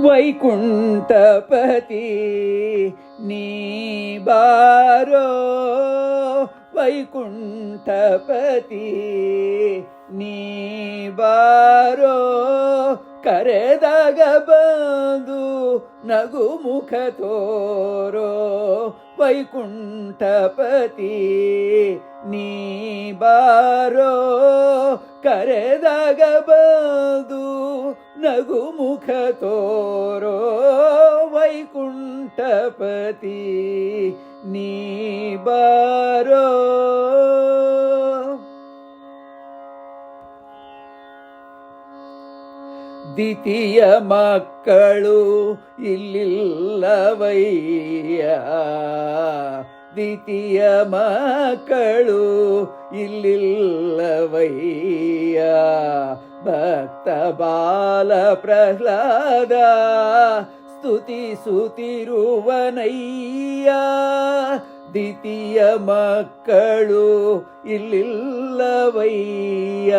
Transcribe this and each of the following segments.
ವೈಕುಂಠಪತಿ, ನೀ ಬಾರೋ ವೈಕುಂಠಪತಿ, ನೀ ಬಾರೋ ಕರೆದಾಗ ಬಂದು ನಗು ಮುಖ ತೋರೋ ವೈಕುಂಠಪತಿ, ನೀ ಬಾರೋ ಕರೆದಾಗ ಬಂದು ನಗು ಮುಖ ತೋರೋ ವೈಕುಂಠಪತಿ ನೀ ಬಾರೋ. ದ್ವಿತೀಯ ಮಕ್ಕಳು ಇಲ್ಲಿಲ್ಲವಯ್ಯ ದ್ವಿತೀಯ ಮಕ್ಕಳು ಇಲ್ಲಿಲ್ಲವಯ್ಯ. ಭಕ್ತ ಬಾಲ ಪ್ರಹ್ಲಾದ ಸ್ತುತಿಸುತ್ತಿರುವನಯ್ಯ ದ್ವಿತೀಯ ಮಕ್ಕಳು ಇಲ್ಲಿಲ್ಲವಯ್ಯ.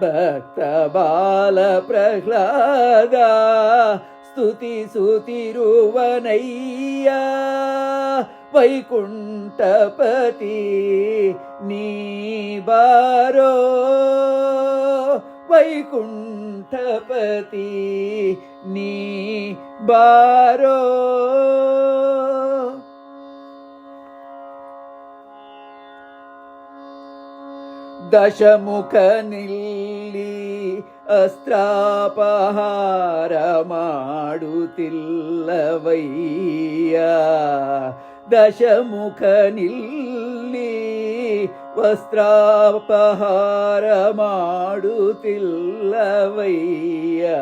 ಭಕ್ತ ಬಾಲ ಪ್ರಹ್ಲಾದ ಸ್ತುತಿಸುತ್ತಿರುವನಯ್ಯ ವೈಕುಂಠಪತಿ ನೀ ಬಾರೋ ವೈಕುಂಠಪತಿ ನೀ ಬಾರೋ. ದಶಮುಖ ನಿಲ್ಲಿ ಅಸ್ತ್ರಾಪಹಾರ ಮಾಡುತ್ತಿಲ್ಲವಯ್ಯ. ದಶಮುಖ ನಿಲ್ಲಿ ವಸ್ತ್ರಾಪಹಾರ ಮಾಡುತ್ತಿಲ್ಲವಯ್ಯ.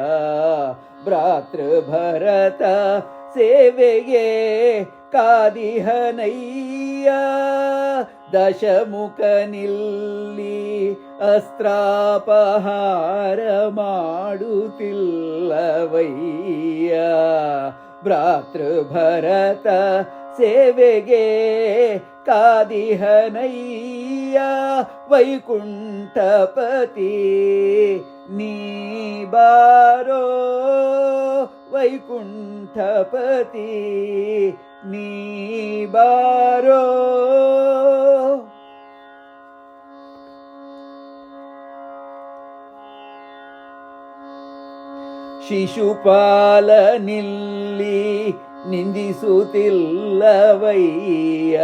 ಭ್ರಾತೃಭರತ ಸೇವೆಗೆ ಕಾದಿಹನಯ್ಯ. ದಶಮುಖ ನಿಲ್ಲಿ ಅಸ್ತ್ರಾಪಹಾರ ಮಾಡುತ್ತಿಲ್ಲವಯ್ಯ. ಭ್ರಾತೃಭರತ ಸೇವೆಗೆ ಕಾದಿಹನಯ್ಯ ವೈಕುಂಠಪತಿ ನೀ ಬಾರೋ ವೈಕುಂಠಪತಿ ನೀ ಬಾರೋ ಶಿಶುಪಾಲ ನಿಲ್ಲಿ ನಿಂದಿಸುತ್ತಿಲ್ಲವಯ್ಯ.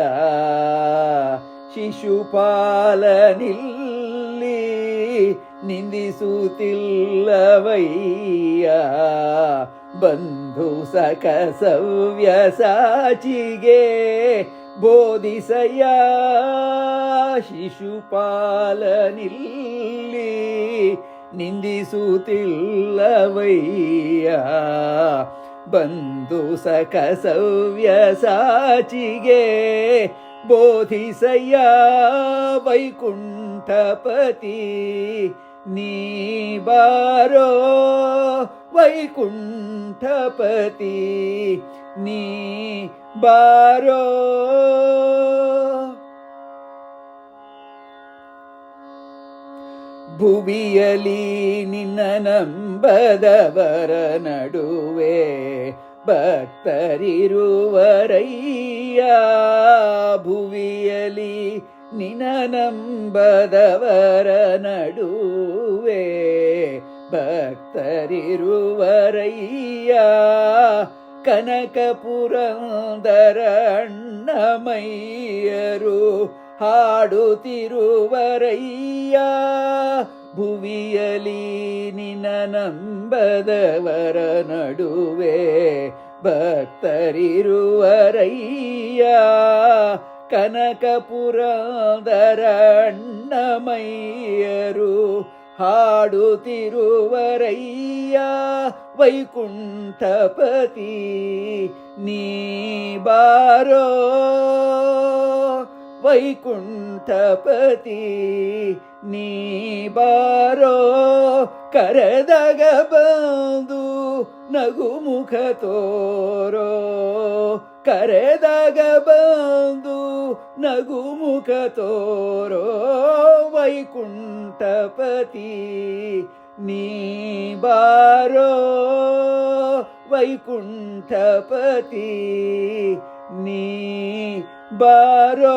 ಶಿಶುಪಾಲನಿಲ್ಲಿ ನಿಂದಿಸುತ್ತಿಲ್ಲವಯ್ಯ. ಬಂಧು ಸಕ ಸಾಚಿಗೆ ಬೋಧಿಸಯ್ಯ. ಶಿಶುಪಾಲನಿಲ್ಲಿ ನಿಂದಿಸುತ್ತಿಲ್ಲವಯ್ಯ. ಬಂಧು ಸಕ ಸವ್ಯ ಸಾಚಿಗೆ ಬೋಧಿಸಯ್ಯ ವೈಕುಂಠಪತಿ. ನೀ ಬಾರೋ ವೈಕುಂಠಪತಿ. ನೀ ಬಾರೋ ಭುವಿಯಲಿ ನಿನ್ನ ನಂಬದವರ ನಡುವೆ ಭಕ್ತರಿರುವರಯ್ಯ. ಭುವಿಯಲಿ ನಿನ ನಂಬದವರ ನಡುವೆ ಭಕ್ತರಿರುವರಯ್ಯ. ಕನಕಪುರಂದರ ಅಣ್ಣಮಯ್ಯರು ಹಾಡುತ್ತಿರುವರಯ್ಯ ಭುವಿಯಲಿ ನಿನ ನಂಬದವರ ನಡುವೆ ಭಕ್ತರಿರುವರಯ್ಯ ಕನಕ ಪುರಂದರ ಅಣ್ಣಮಯ್ಯರು ಹಾಡುತ್ತಿರುವರಯ್ಯ ವೈಕುಂಠಪತಿ ನೀ ಬಾರೋ. ವೈಕುಂಠಪತಿ ನೀ ಬಾರೋ ಕರೆದಾಗ ಬಂದು ನಗು ಮುಖ ತೋರೋ ಕರೆದಾಗ ಬಂದು ನಗು ಮುಖ ತೋರೋ ವೈಕುಂಠಪತಿ ನೀ ಬಾರೋ ವೈಕುಂಠಪತಿ ನೀ ਬਾਰੋ